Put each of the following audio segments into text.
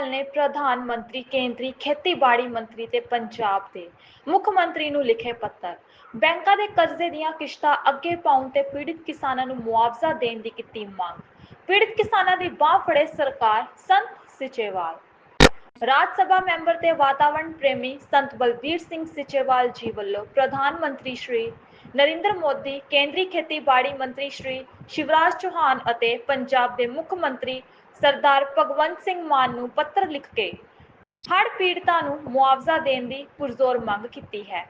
ਸੀਚੇਵਾਲ ਨੇ ਪ੍ਰਧਾਨ ਮੰਤਰੀ, ਕੇਂਦਰੀ ਖੇਤੀਬਾੜੀ ਮੰਤਰੀ ਤੇ ਪੰਜਾਬ ਦੇ ਮੁੱਖ ਮੰਤਰੀ ਨੂੰ ਲਿਖੇ ਪੱਤਰ। ਬੈਂਕਾਂ ਦੇ ਕਰਜ਼ੇ ਦੀਆਂ ਕਿਸ਼ਤਾਂ ਅੱਗੇ ਪਾਉਣ ਤੇ ਪੀੜਿਤ ਕਿਸਾਨਾਂ ਨੂੰ ਮੁਆਵਜ਼ਾ ਦੇਣ ਦੀ ਕੀਤੀ ਮੰਗ। ਪੀੜਿਤ ਕਿਸਾਨਾਂ ਦੀ ਬਾਹ ਫੜੇ ਸਰਕਾਰ ਸੰਤ ਸਿਚੇਵਾਲ। ਰਾਜ ਸਭਾ ਮੈਂਬਰ ਤੇ ਵਾਤਾਵਰਣ ਪ੍ਰੇਮੀ ਸੰਤ ਬਲਬੀਰ ਸਿੰਘ ਸਿਚੇਵਾਲ ਜੀ ਵੱਲੋਂ ਪ੍ਰਧਾਨ ਮੰਤਰੀ ਸ਼੍ਰੀ ਨਰਿੰਦਰ ਮੋਦੀ, ਕੇਂਦਰੀ ਖੇਤੀਬਾੜੀ ਮੰਤਰੀ ਸ਼੍ਰੀ ਸ਼ਿਵਰਾਜ ਚੌਹਾਨ ਅਤੇ ਪੰਜਾਬ ਦੇ ਮੁੱਖ ਮੰਤਰੀ ਸਰਦਾਰ ਭਗਵੰਤ ਸਿੰਘ ਮਾਨ ਨੂੰ ਪੱਤਰ ਲਿਖ ਕੇ ਹੜ੍ਹ ਪੀੜਤਾਂ ਨੂੰ ਮੁਆਵਜ਼ਾ ਦੇਣ ਦੀ ਪੁਰਜ਼ੋਰ ਮੰਗ ਕੀਤੀ ਹੈ।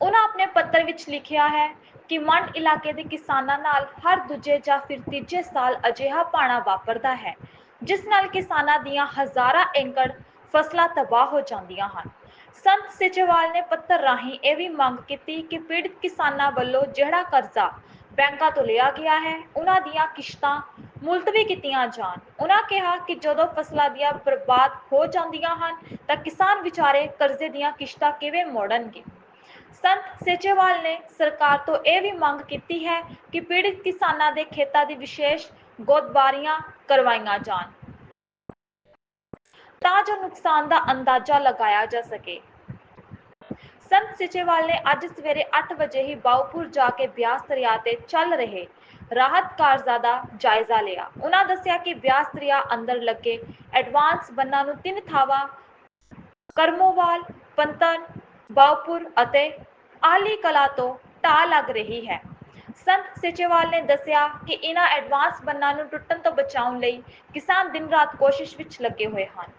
ਉਹਨਾਂ ਆਪਣੇ ਪੱਤਰ ਵਿੱਚ ਲਿਖਿਆ ਹੈ ਕਿ ਮੰਡ ਇਲਾਕੇ ਦੇ ਕਿਸਾਨਾਂ ਨਾਲ ਹਰ ਦੂਜੇ ਜਾਂ ਫਿਰ ਤੀਜੇ ਸਾਲ ਅਜਿਹਾ ਪਾਣਾ ਵਾਪਰਦਾ ਹੈ, ਜਿਸ ਨਾਲ ਕਿਸਾਨਾਂ ਦੀਆਂ ਹਜ਼ਾਰਾਂ ਏਕੜ ਫਸਲਾਂ ਤਬਾਹ ਹੋ ਜਾਂਦੀਆਂ ਹਨ। ਸੰਤ ਸਿਚੇਵਾਲ ਨੇ ਪੱਤਰ ਰਾਹੀਂ ਇਹ ਵੀ ਮੰਗ ਕੀਤੀ ਕਿ ਪੀੜਤ ਕਿਸਾਨਾਂ ਵੱਲੋਂ ਜਿਹੜਾ ਕਰਜ਼ਾ ਬੈਂਕਾਂ ਤੋਂ ਲਿਆ ਗਿਆ ਹੈ, ਉਹਨਾਂ ਦੀਆਂ ਕਿਸ਼ਤਾਂ ਮੁਲਤਵੀ ਕੀਤੀਆਂ ਜਾਣ। ਉਹਨਾਂ ਕਿਹਾ ਕਿ ਜਦੋਂ ਫਸਲਾਂ ਦੀਆਂ ਬਰਬਾਦ ਹੋ ਜਾਂਦੀਆਂ ਹਨ, ਤਾਂ ਕਿਸਾਨ ਵਿਚਾਰੇ ਕਰਜ਼ੇ ਦੀਆਂ ਕਿਸ਼ਤਾਂ ਕਿਵੇਂ ਮੋੜਨਗੇ? ਸੰਤ ਸੇਚੇਵਾਲ ਨੇ ਸਰਕਾਰ ਤੋਂ ਇਹ ਵੀ ਮੰਗ ਕੀਤੀ ਹੈ ਕਿ ਪੀੜਿਤ ਕਿਸਾਨਾਂ ਦੇ ਖੇਤਾਂ ਦੀ ਵਿਸ਼ੇਸ਼ ਗੋਦਬਾਰੀਆਂ ਕਰਵਾਈਆਂ ਜਾਣ। ਤਾਂ ਜੋ ਨੁਕਸਾਨ ਦਾ ਅੰਦਾਜ਼ਾ ਲਗਾਇਆ ਜਾ ਸਕੇ। ਸੰਤ ਸਿਚੇਵਾਲ ਨੇ ਅੱਜ ਸਵੇਰੇ 8 ਵਜੇ ਹੀ ਬਾਉਪੁਰ ਜਾ ਕੇ ਬਿਆਸ ਦਰਿਆ ਤੇ ਚੱਲ ਰਹੇ ਰਾਹਤ ਕਾਰਜਾਂ ਦਾ ਜਾਇਜ਼ਾ ਲਿਆ। ਉਹਨਾਂ ਦੱਸਿਆ ਕਿ ਬਿਆਸ ਦਰਿਆ ਅੰਦਰ ਲੱਗੇ ਐਡਵਾਂਸ ਬੰਨਾਂ ਨੂੰ ਤਿੰਨ ਥਾਵਾਂ, ਕਰਮੋਵਾਲ, ਪੰਤਨ, ਬਾਉਪੁਰ ਅਤੇ ਆਲੀ ਕਲਾ ਤੋਂ ਢਾਹ ਲੱਗ ਰਹੀ ਹੈ। ਸੰਤ ਸਿਚੇਵਾਲ ਨੇ ਦੱਸਿਆ ਕਿ ਇਹਨਾਂ ਐਡਵਾਂਸ ਬੰਨਾਂ ਨੂੰ ਟੁੱਟਣ ਤੋਂ ਬਚਾਉਣ ਲਈ ਕਿਸਾਨ ਦਿਨ ਰਾਤ ਕੋਸ਼ਿਸ਼ ਵਿੱਚ ਲੱਗੇ ਹੋਏ ਹਨ।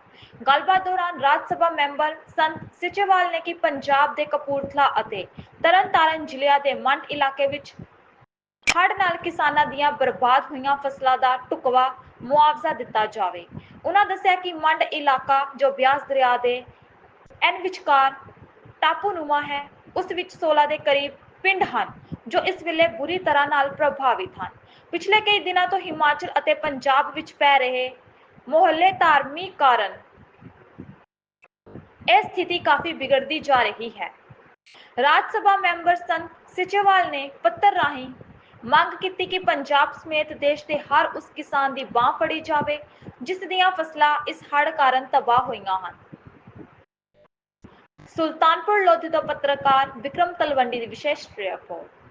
ਗੱਲਬਾਤ ਦੌਰਾਨ ਰਾਜ ਸਭਾ ਮੈਂਬਰ ਸੰਤ ਸਿਚੇਵਾਲ ਨੇ ਕਿ ਪੰਜਾਬ ਦੇ ਕਪੂਰਥਲਾ ਅਤੇ ਤਰਨਤਾਰਨ ਜ਼ਿਲ੍ਹਿਆਂ ਦੇ ਮੰਡ ਇਲਾਕੇ ਵਿੱਚ ਹੜ੍ਹ ਨਾਲ ਕਿਸਾਨਾਂ ਦੀਆਂ ਬਰਬਾਦ ਹੋਈਆਂ ਫਸਲਾਂ ਦਾ ਟੁਕਵਾ ਮੁਆਵਜ਼ਾ ਦਿੱਤਾ ਜਾਵੇ। ਉਹਨਾਂ ਦੱਸਿਆ ਕਿ ਮੰਡ ਇਲਾਕਾ ਜੋ ਬਿਆਸ ਦਰਿਆ ਦੇ ਐਨ ਵਿਚਕਾਰ ਟਾਪੂਨੁਮਾ ਹੈ, ਉਸ ਵਿੱਚ 16 ਦੇ ਕਰੀਬ ਪਿੰਡ ਹਨ, ਜੋ ਇਸ ਵੇਲੇ ਬੁਰੀ ਤਰ੍ਹਾਂ ਨਾਲ ਪ੍ਰਭਾਵਿਤ ਹਨ। ਪਿਛਲੇ ਕਈ ਦਿਨਾਂ ਤੋਂ ਹਿਮਾਚਲ ਅਤੇ ਪੰਜਾਬ ਵਿੱਚ ਪੈ ਰਹੇ ਮੁਹੱਲੇ ਧਾਰਮੀ ਕਾਰਨ ਇਹ ਸਥਿਤੀ ਕਾਫੀ ਬਿਗੜਦੀ ਜਾ ਰਹੀ ਹੈ। ਰਾਜ ਸਭਾ ਮੈਂਬਰ ਸੰਤ ਸਿਚੇਵਾਲ ਨੇ ਪੱਤਰ ਰਾਹੀਂ ਮੰਗ ਕੀਤੀ ਕਿ ਪੰਜਾਬ ਸਮੇਤ ਦੇਸ਼ ਦੇ ਹਰ ਉਸ ਕਿਸਾਨ ਦੀ ਬਾਹ ਫੜੀ ਜਾਵੇ, ਜਿਸ ਦੀਆਂ ਫਸਲਾਂ ਇਸ ਹੜ੍ਹ ਕਾਰਨ ਤਬਾਹ ਹੋਈਆਂ ਹਨ। ਸੁਲਤਾਨਪੁਰ ਲੋਧੀ ਤੋਂ ਪੱਤਰਕਾਰ ਵਿਕਰਮ ਤਲਵੰਡੀ ਦੀ ਵਿਸ਼ੇਸ਼ ਰਿਪੋਰਟ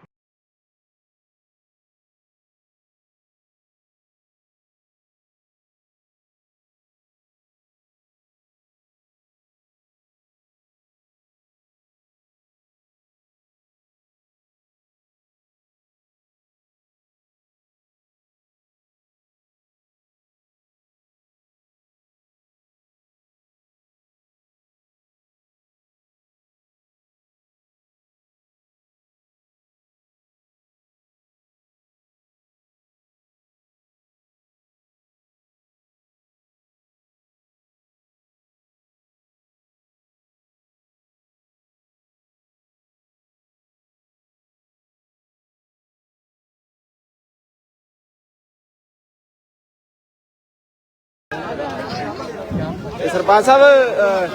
ਤੇ ਸਰਪੰਚ ਸਾਹਿਬ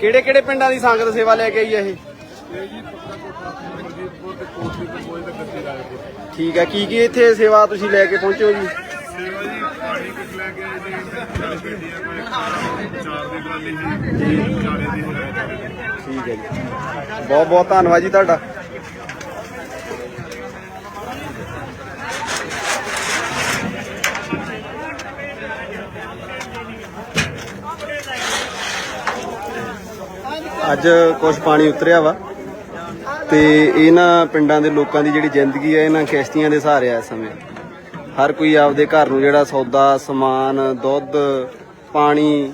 ਕਿਹੜੇ ਕਿਹੜੇ ਪਿੰਡਾਂ ਦੀ ਸੰਗਤ ਸੇਵਾ ਲੈ ਕੇ ਆਈ ਹੈ ਇਹ? ਠੀਕ ਹੈ ਕੀ ਕੀ ਇੱਥੇ ਸੇਵਾ ਤੁਸੀਂ ਲੈ ਕੇ ਪਹੁੰਚੋ ਜੀ ਸੇਵਾ ਜੀ? ਪਾਣੀ ਕੁਛ ਲੈ ਕੇ ਆਏ ਜੀ ਚਾਰ ਗੱਡੀਆਂ ਕੋਈ ਚਾਰ ਦੀ ਟਰਾਲੀ ਜੀ ਚਾਰੇ ਦੀ ਠੀਕ ਹੈ ਜੀ। ਬਹੁਤ ਬਹੁਤ ਧੰਨਵਾਦ ਜੀ ਤੁਹਾਡਾ। ਅੱਜ ਕੁਝ ਪਾਣੀ ਉਤਰਿਆ ਵਾ ਤੇ ਇਹਨਾਂ ਪਿੰਡਾਂ ਦੇ ਲੋਕਾਂ ਦੀ ਜਿਹੜੀ ਜ਼ਿੰਦਗੀ ਹੈ ਇਹਨਾਂ ਕਿਸ਼ਤੀਆਂ ਦੇ ਸਹਾਰੇ ਆ ਇਸ ਸਮੇਂ। ਹਰ ਕੋਈ ਆਪਦੇ ਘਰ ਨੂੰ ਜਿਹੜਾ ਸੌਦਾ, ਸਮਾਨ, ਦੁੱਧ, ਪਾਣੀ,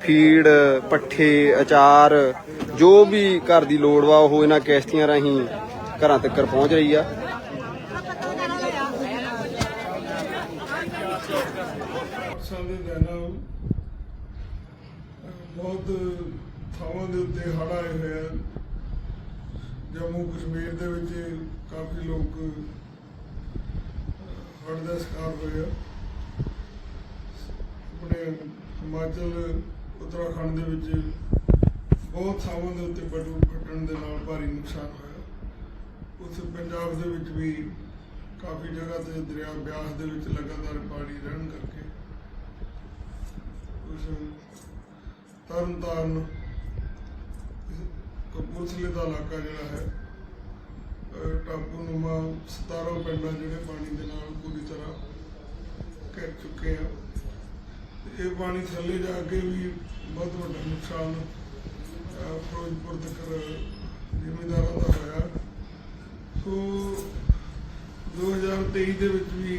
ਫੀਡ, ਪੱਠੇ, ਅਚਾਰ, ਜੋ ਵੀ ਘਰ ਦੀ ਲੋੜ ਵਾ, ਉਹ ਇਹਨਾਂ ਕਿਸ਼ਤੀਆਂ ਰਾਹੀਂ ਘਰਾਂ ਤੱਕ ਪਹੁੰਚ ਰਹੀ ਆ। ਬਹੁਤ ਥਾਵਾਂ ਦੇ ਉੱਤੇ ਹੜ੍ਹ ਆਏ ਹੋਏ ਆ ਜੰਮੂ ਕਸ਼ਮੀਰ ਦੇ ਵਿੱਚ ਕਾਫੀ ਲੋਕ ਹੜ੍ਹ ਦਾ ਸ਼ਿਕਾਰ ਹੋਏ ਆ। ਆਪਣੇ ਹਿਮਾਚਲ, ਉੱਤਰਾਖੰਡ ਦੇ ਵਿੱਚ ਬਹੁਤ ਥਾਵਾਂ ਦੇ ਉੱਤੇ ਬੜੂ ਫਟਣ ਦੇ ਨਾਲ ਭਾਰੀ ਨੁਕਸਾਨ ਹੋਇਆ। ਉਸ ਪੰਜਾਬ ਦੇ ਵਿੱਚ ਵੀ ਕਾਫੀ ਜਗ੍ਹਾ ਤੇ ਦਰਿਆ ਬਿਆਸ ਦੇ ਵਿੱਚ ਲਗਾਤਾਰ ਪਾਣੀ ਰਹਿਣ ਕਰਕੇ ਕੁਝ ਤਰਨਤਾਰਨ ਕਪੂਰਥਲੇ ਦਾ ਇਲਾਕਾ ਜਿਹੜਾ ਹੈ, ਅਹ ਟਾਪੂ ਨੁਮਾ 17 ਪਿੰਡਾਂ ਜਿਹੜੇ ਪਾਣੀ ਦੇ ਨਾਲ ਪੂਰੀ ਤਰ੍ਹਾਂ ਘਿਰ ਚੁੱਕੇ ਆ। ਇਹ ਪਾਣੀ ਥੱਲੇ ਜਾ ਕੇ ਵੀ ਬਹੁਤ ਵੱਡਾ ਨੁਕਸਾਨ ਫਿਰੋਜ਼ਪੁਰ ਤੱਕ ਜ਼ਿਮੀਂਦਾਰਾਂ ਦਾ ਹੋਇਆ। ਸੋ 2023 ਦੇ ਵਿੱਚ ਵੀ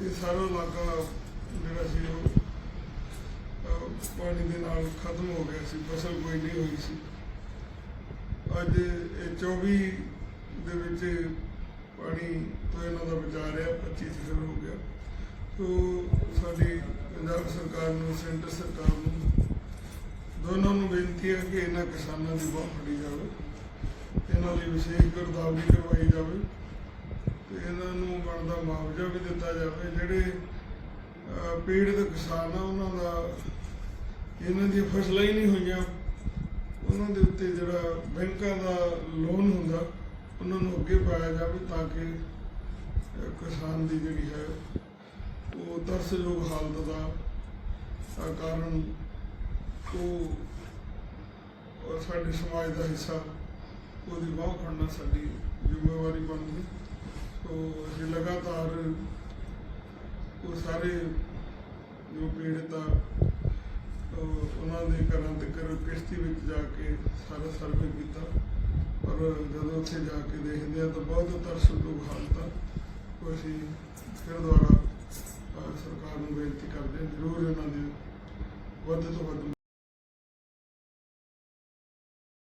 ਇਹ ਸਾਰਾ ਇਲਾਕਾ ਜਿਹੜਾ ਸੀ ਉਹ ਪਾਣੀ ਦੇ ਨਾਲ ਖਤਮ ਹੋ ਗਿਆ ਸੀ, ਫਸਲ ਕੋਈ ਨਹੀਂ ਹੋਈ ਸੀ। ਅੱਜ ਇਹ 24 ਦੇ ਵਿੱਚ ਪਾਣੀ ਤੋਂ ਇਹਨਾਂ ਦਾ ਬਚਾ ਰਿਹਾ 25 ਸਿਖਰ ਹੋ ਗਿਆ। ਸੋ ਸਾਡੀ ਪੰਜਾਬ ਸਰਕਾਰ ਨੂੰ, ਸੈਂਟਰ ਸਰਕਾਰ ਨੂੰ ਦੋਨਾਂ ਨੂੰ ਬੇਨਤੀ ਹੈ ਕਿ ਇਹਨਾਂ ਕਿਸਾਨਾਂ ਦੀ ਬਾਹ ਫੜੀ ਜਾਵੇ। ਇਹਨਾਂ ਲਈ ਵਿਸ਼ੇਸ਼ ਗਿਰਦਾਵਰੀ ਕਰਵਾਈ ਜਾਵੇ ਤੇ ਇਹਨਾਂ ਨੂੰ ਬਣਦਾ ਮੁਆਵਜ਼ਾ ਵੀ ਦਿੱਤਾ ਜਾਵੇ। ਜਿਹੜੇ ਪੀੜਤ ਕਿਸਾਨ ਆ, ਉਹਨਾਂ ਦਾ ਇਹਨਾਂ ਦੀਆਂ ਫਸਲਾਂ ਹੀ ਨਹੀਂ ਹੋਈਆਂ। ਉਹਨਾਂ ਦੇ ਉੱਤੇ ਜਿਹੜਾ ਬੈਂਕਾਂ ਦਾ ਲੋਨ ਹੁੰਦਾ, ਉਹਨਾਂ ਨੂੰ ਅੱਗੇ ਪਾਇਆ ਜਾਵੇ ਤਾਂ ਕਿ ਕਿਸਾਨ ਦੀ ਜਿਹੜੀ ਹੈ, ਉਹ ਤਰਸਯੋਗ ਹਾਲਤ ਦਾ ਕਾਰਨ ਉਹ ਸਾਡੇ ਸਮਾਜ ਦਾ ਹਿੱਸਾ ਉਹਦੀ ਬਾਹ ਖੜਨਾ ਸਾਡੀ ਜ਼ਿੰਮੇਵਾਰੀ ਬਣਦੀ। ਸੋ ਅਸੀਂ ਲਗਾਤਾਰ ਉਹ ਸਾਰੇ ਜੋ ਪੀੜਤ ਆ ਦੇ ਘਰਾਂ ਤੱਕ ਕਿਸ਼ਤੀ ਵਿੱਚ ਜਾ ਕੇ ਸਾਰਾ ਸਰਵੇ ਕੀਤਾ। ਪਰ ਜਦੋਂ ਉੱਥੇ ਜਾ ਕੇ ਦੇਖਦੇ ਆ ਤਾਂ ਬਹੁਤ ਤਰਸਯੋਗ ਹਾਲਤ ਆ ਉਹ ਅਸੀਂ ਫਿਰ ਦੁਬਾਰਾ ਸਰਕਾਰ ਨੂੰ ਬੇਨਤੀ ਕਰਦੇ ਹਾਂ, ਜ਼ਰੂਰ ਇਹਨਾਂ ਦੀ ਵੱਧ ਤੋਂ ਵੱਧ